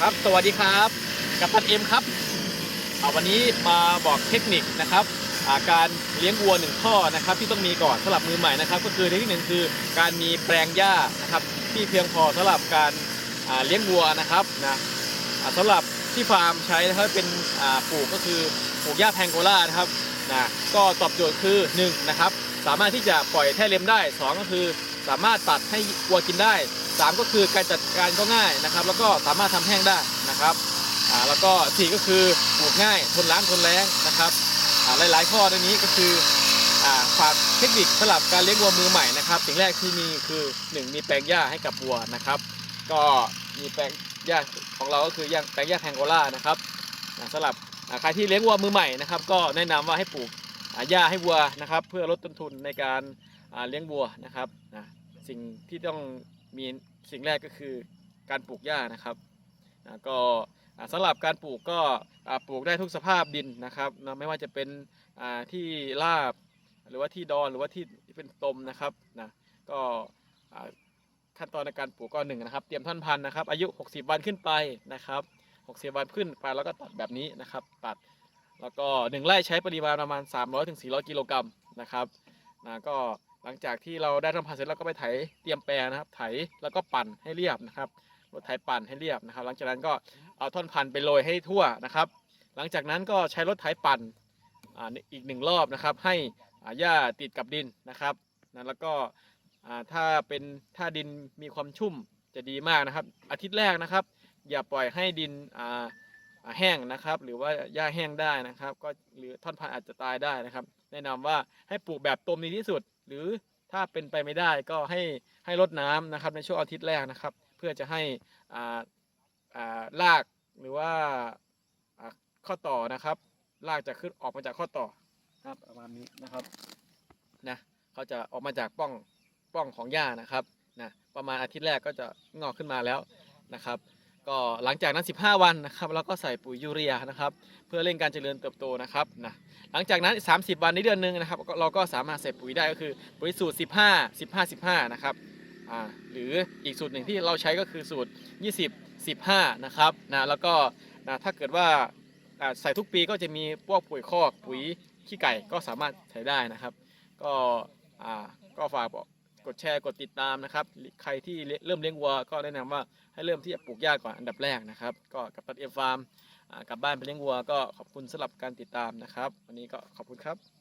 ครับ สวัสดีครับ กับตันเอ็มครับเอาวันนี้มาบอกเทคนิคนะครับาการเลี้ยงวัวหนึ่งข้อนะครับ ที่ต้องมีก่อนสำหรับมือใหม่นะครับ ก็คือเทคนิคหนึ่งคือการมีแปลงหญ้านะครับ ที่เพียงพอสำหรับการาเลี้ยงวัวนะครับนะสำหรับที่ฟาร์มใช้นะครับเป็นปลูกก็คือปลูกหญ้าแพงโกล่านะครับนะก็ตอบโจทย์คือหนึ่งนะครับ สามารถที่จะปล่อยแท่เล็มได้สองก็คือสามารถตัดให้วัวกินได้ 3 ก็คือการจัดการก็ง่ายนะครับ แล้วก็สามารถทำแห้งได้นะครับอ่าแล้วก็สี่ก็คือปลูกง่ายทนร้านทนแรงนะครับอ่าหลาย ๆ ข้อในนี้ก็คืออ่าฝากเทคนิคสำหรับการเลี้ยงวัวมือใหม่นะครับสิ่งแรกที่มีคือ 1 มีแปลงหญ้าให้กับวัวนะครับ ก็มีแปลงหญ้าของเราก็คือย่างแปลงหญ้าแพงโกล่านะครับสำหรับใครที่เลี้ยงวัวมือใหม่นะครับ ก็แนะนำว่าให้ปลูกหญ้าให้วัวนะครับ เพื่อลดต้นทุนในการเลี้ยงวัวนะครับสิ่งที่ต้อง มีสิ่งแรกก็คือการปลูกหญ้านะครับก็อ่าสำหรับการปลูกก็ปลูกได้ทุกสภาพดินนะครับไม่ว่าจะเป็นที่ราบหรือว่าที่ดอนหรือว่าที่เป็นตมนะครับนะก็ขั้นตอนในการปลูกก็หนึ่งนะครับ เตรียมท่อนพันธุ์นะครับ อายุ 60 วันขึ้นไปนะครับ 60 วันขึ้นไปแล้วก็ตัดแบบนี้นะครับ ตัดแล้วก็หนึ่งไร่ใช้ปริมาณประมาณ 300-400ถึง400กิโลกรัมนะครับนะก็ หลังจากที่เราได้ทำพันเสร็จแล้วก็ไปไถเตรียมแปลงนะครับ ไถแล้วก็ปั่นให้เรียบนะครับรถไถปั่นให้เรียบนะครับ หลังจากนั้นก็เอาท่อนพันธุ์ไปโรยให้ทั่วนะครับ หลังจากนั้นก็ใช้รถไถปั่นอีกหนึ่งรอบนะครับ ให้หญ้าติดกับดินนะครับนะแล้วก็ถ้าเป็นถ้าดินมีความชุ่มจะดีมากนะครับ อาทิตย์แรกนะครับ อย่าปล่อยให้ดินอ่า แห้งนะครับ หรือว่าหญ้าแห้งได้นะครับ ก็หรือท่อนพันธุ์อาจจะตายได้นะครับ แนะนำว่าให้ปลูกแบบตมดีที่สุด หรือถ้าเป็นไปไม่ได้ก็ให้ให้รดน้ำนะครับ ในช่วงอาทิตย์แรกนะครับ เพื่อจะให้อ่าอ่ารากหรือว่าอ่าข้อต่อนะครับรากจะขึ้นออกมาจากข้อต่อนะครับประมาณนี้นะครับนะเขาจะออกมาจากป้องป้องของหญ้านะครับนะประมาณอาทิตย์แรกก็จะงอกขึ้นมาแล้วนะครับ ก็หลังจากนั้น 15 วันนะครับเราก็ใส่ปุ๋ยยูเรียนะครับ เพื่อเร่งการเจริญเติบโตนะครับนะหลังจากนั้น 30 วันในเดือนหนึ่งนะครับเราก็สามารถใส่ปุ๋ยได้ก็คือปุ๋ยสูตร 15 15 15 นะครับอ่าหรืออีกสูตรหนึ่งที่เราใช้ก็คือสูตร 20 15 นะครับนะแล้วก็นะถ้าเกิดว่าอ่าใส่ทุกปีก็จะมีพวกปุ๋ยคอกปุ๋ยขี้ไก่ก็สามารถใช้ได้นะครับ ก็อ่าก็ฝากบอก กดแชร์กดติดตามนะครับ ใครที่เริ่มเลี้ยงวัวก็แนะนำว่าให้เริ่มที่จะปลูกหญ้าก่อนอันดับแรกนะครับ ก็กับตัดเอฟฟาร์มกลับบ้านไปเลี้ยงวัวก็ขอบคุณสำหรับการติดตามนะครับ วันนี้ก็ขอบคุณครับ